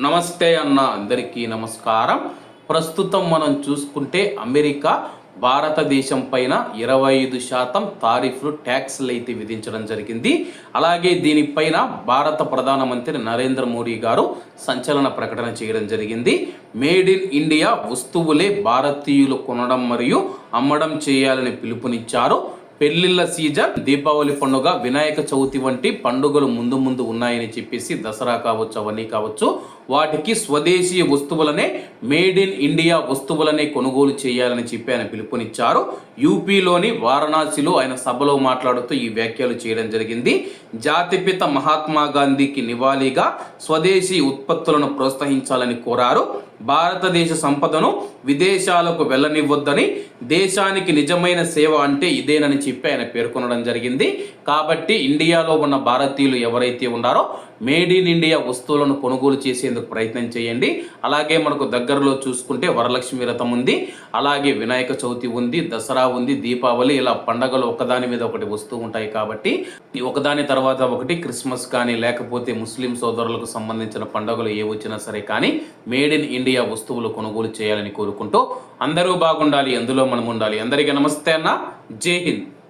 నమస్తే అన్న అందరికీ నమస్కారం. ప్రస్తుతం మనం చూసుకుంటే అమెరికా భారతదేశం పైన ఇరవై ఐదు శాతం తారీఫ్లు ట్యాక్స్లు అయితే విధించడం జరిగింది. అలాగే దీనిపైన భారత ప్రధానమంత్రి నరేంద్ర మోడీ గారు సంచలన ప్రకటన చేయడం జరిగింది. మేడ్ ఇన్ ఇండియా వస్తువులే భారతీయులు కొనడం మరియు అమ్మడం చేయాలని పిలుపునిచ్చారు. పెళ్ళిళ్ళ సీజన్ దీపావళి పండుగ వినాయక చవితి వంటి పండుగలు ముందు ముందు ఉన్నాయని చెప్పేసి దసరా కావచ్చు అవన్నీ కావచ్చు వాటికి స్వదేశీ వస్తువులనే మేడ్ ఇన్ ఇండియా వస్తువులనే కొనుగోలు చేయాలని చెప్పి ఆయన పిలుపునిచ్చారు. యూపీలోని వారణాసిలో ఆయన సభలో మాట్లాడుతూ ఈ వ్యాఖ్యలు చేయడం జరిగింది. జాతిపిత మహాత్మా గాంధీకి నివాళిగా స్వదేశీ ఉత్పత్తులను ప్రోత్సహించాలని కోరారు. భారతదేశ సంపదను విదేశాలకు వెళ్ళనివ్వద్దని దేశానికి నిజమైన సేవ అంటే ఇదేనని చెప్పి ఆయన పేర్కొనడం జరిగింది. కాబట్టి ఇండియాలో ఉన్న భారతీయులు ఎవరైతే ఉన్నారో మేడ్ ఇన్ ఇండియా వస్తువులను కొనుగోలు చేసేందుకు ప్రయత్నం చేయండి. అలాగే మనకు దగ్గరలో చూసుకుంటే వరలక్ష్మి వ్రతం ఉంది అలాగే వినాయక చవితి ఉంది దసరా ఉంది దీపావళి ఇలా పండగలు ఒకదాని మీద ఒకటి వస్తూ ఉంటాయి కాబట్టి ఒకదాని తర్వాత ఒకటి క్రిస్మస్ కానీ లేకపోతే ముస్లిం సోదరులకు సంబంధించిన పండుగలు ఏ వచ్చినా సరే కానీ మేడ్ ఇన్ ఇండియా వస్తువులు కొనుగోలు చేయాలని కోరుకుంటూ అందరూ బాగుండాలి అందులో మనం ఉండాలి అందరికీ నమస్తే అన్న. జై హింద్.